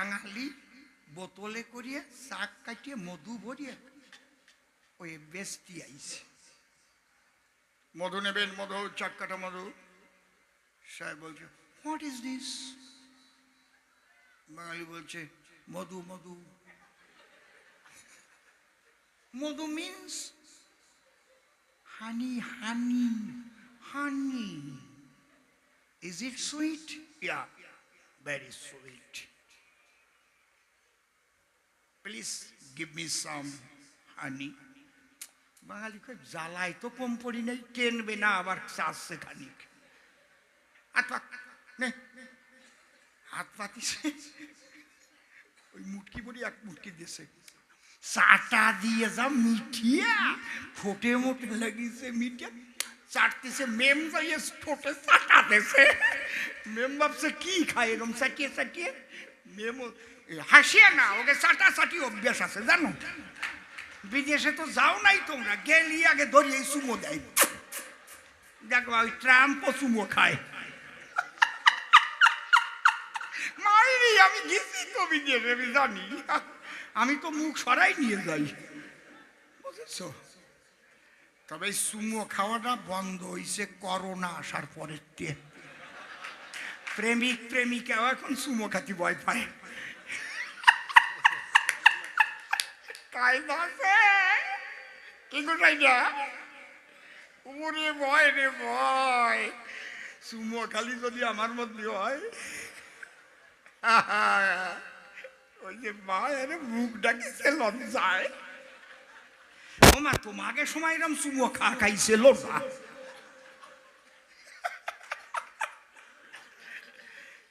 বাঙালি বোতলে করিয়ে শাক কাটিয়ে মধু ভরিয়ে ওই বেস্তি আইছে। মধু নেবেন, মধু চাক কাটা মধু। সাহেব বলছে হোয়াট ইজ দিস বাঙালি বলছে, মধু মধু। মধু means honey honey honey is it sweet yeah very sweet please give me some Bangali খুব জ্বালায় তো কম পড়ি নেই টেনবে না আবার চাষছে খানিক হাত পাত পাতিছে ওই মুটকি বলি এক মুটকি দিয়েছে চাটা দিয়ে যা মিঠিয়া ঠোঁটে মোটে লাগিয়েছে মিঠিয়া। চাটতেছে, মেম যাইয়ে ঠোঁটে চাটাতেছে মেম ভাবছে, কি খায় এরকম চাটিয়ে চাটিয়ে মেম না, ওকে চাটা চাটি অভ্যাস আছে, জানো? বিদেশে তো যাও নাই তোমরা, গেলি আগে ধরিয়ে সুমো দেয়। দেখো, ওই ট্রাম্পও সুমো খায়। মাইরি আমি গেছি তো বিদেশে, আমি জানি। আমি তো মুখ সরাই নিয়ে যাই। বুঝেছ? তবে সুমো খাওয়াটা বন্ধ হয়েছে করোনা আসার পরের প্রেমিক প্রেমিকাও এখন সুমো খাতি ভয় পায় কি কোথায় ওরে ভয় রে ভয় সুমো খালি যদি আমার মধ্যে হয় ওই যে মুখ ডাকিছে লজ্জায় তোমাকে সময় এরম সুমো খা খাইছে লজ্জা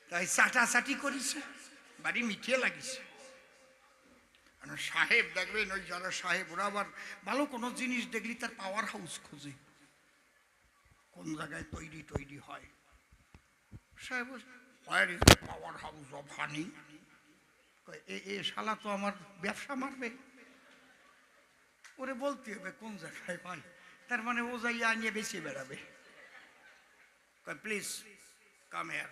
তাই চাটাচাটি করিছে, বাড়ি মিঠিয়ে লাগিছে সাহেব দেখবেন, ওই যারা সাহেব, ওরা আবার ভালো কোনো জিনিস দেখলি তার পাওয়ার হাউস খোঁজে। কোন জায়গায় তৈরি তৈরি হয়। সাহেব পাওয়ার হাউস অফ হানি এ শালা তো আমার ব্যবসা মারবে। ওরে বলতে হবে, কোন জায়গায় পাই তার মানে ও যাইয়া আনিয়ে বেশি বেড়াবে। প্লিজ কাম হেয়ার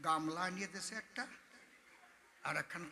গামলা নিয়ে দেশে একটা আর একখান